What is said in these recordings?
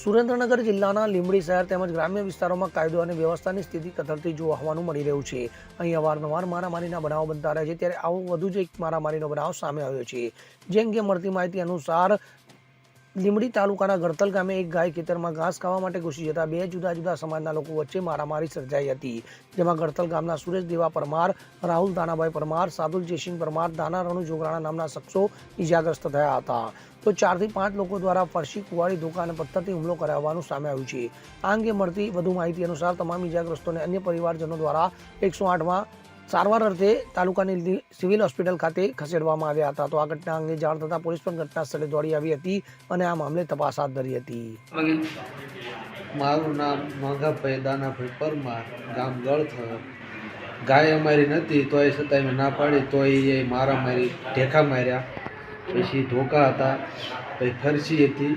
સુરેન્દ્રનગર જિલ્લાના લીંબડી શહેર તેમજ ગ્રામ્ય વિસ્તારોમાં કાયદો અને વ્યવસ્થાની સ્થિતિ કથળતી જોવા હોવાનું મળી રહ્યું છે. અહીં અવારનવાર મારામારીના બનાવો બનતા રહે છે. ત્યારે આવો વધુ જ એક મારામારીનો બનાવ સામે આવ્યો છે. જે અંગે મળતી માહિતી અનુસાર લીંબડી તાલુકાના ગરતલ ગામે એક ગાય ખેતરમાં ઘાસ ખાવા માટે ઘૂસી જતા બે જુદા જુદા સમાજના લોકો વચ્ચે મારામારી સર્જાઈ હતી. જેમાં ગરતલ ગામના સુરેશ દેવા પરમાર, રાહુલ દાનાભાઈ પરમાર, સાદુલ જયસિંહ પરમાર દાના રણુ જોગરાણા નામના શખ્સો ઇજાગ્રસ્ત થયા હતા. તો ચારથી પાંચ લોકો દ્વારા ફરશી કુવાળી ધોકા અને પથ્થરથી હુમલો કરાવવાનું સામે આવ્યું છે. આ અંગે મળતી વધુ માહિતી અનુસાર તમામ ઇજાગ્રસ્તોને અન્ય પરિવારજનો દ્વારા એકસો આઠમાં સારવાર અર્થે તાલુકાની સિવિલ હોસ્પિટલ ખાતે ખસેડવામાં આવ્યા હતા. તો આ ઘટના અંગે જાણ થતાં પોલીસ પણ ઘટના સ્થળે દોડી આવી હતી અને આ મામલે તપાસ હાથ ધરી હતી. મારું નામ મંગાભાઈ દાનાભાઈ પરમાર, ગામ ગળથર ગાય અમારી નથી તોય છતાં મેં ના પાડી તોય એ મારા મારી ઢેકા માર્યા. પછી ધોકા હતા, પછી ફરસી હતી,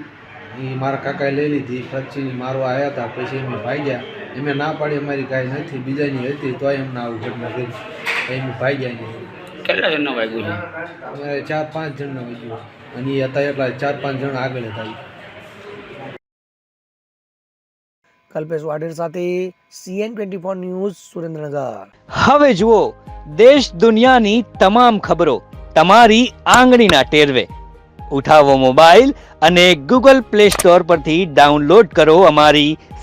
એ મારા કાકાએ લઈ લીધી ફરસી મારવા આવ્યા હતા, પછી એમને ભાગ્યા. એમે ના પાડી અમારી કાંઈ નથી બીજાની હતી તો એમને આવું ઘટના કરી. એમ ભાગ્યા નહીં કેટલા જણનો વાગ્યું છે? અમારે ચાર પાંચ જણના વાગ્યું. અને એ હતા એટલા ચાર પાંચ જણ આગળ હતા કલ્પેશ વાઢેર સાથે CN twenty four news Surendranagar. હવે જુઓ દેશ દુનિયાની તમામ ખબરો તમારી આંગળીના ટેરવે. ઉઠાવો મોબાઈલ અને ગૂગલ પ્લે સ્ટોર પરથી ડાઉનલોડ કરો અમારી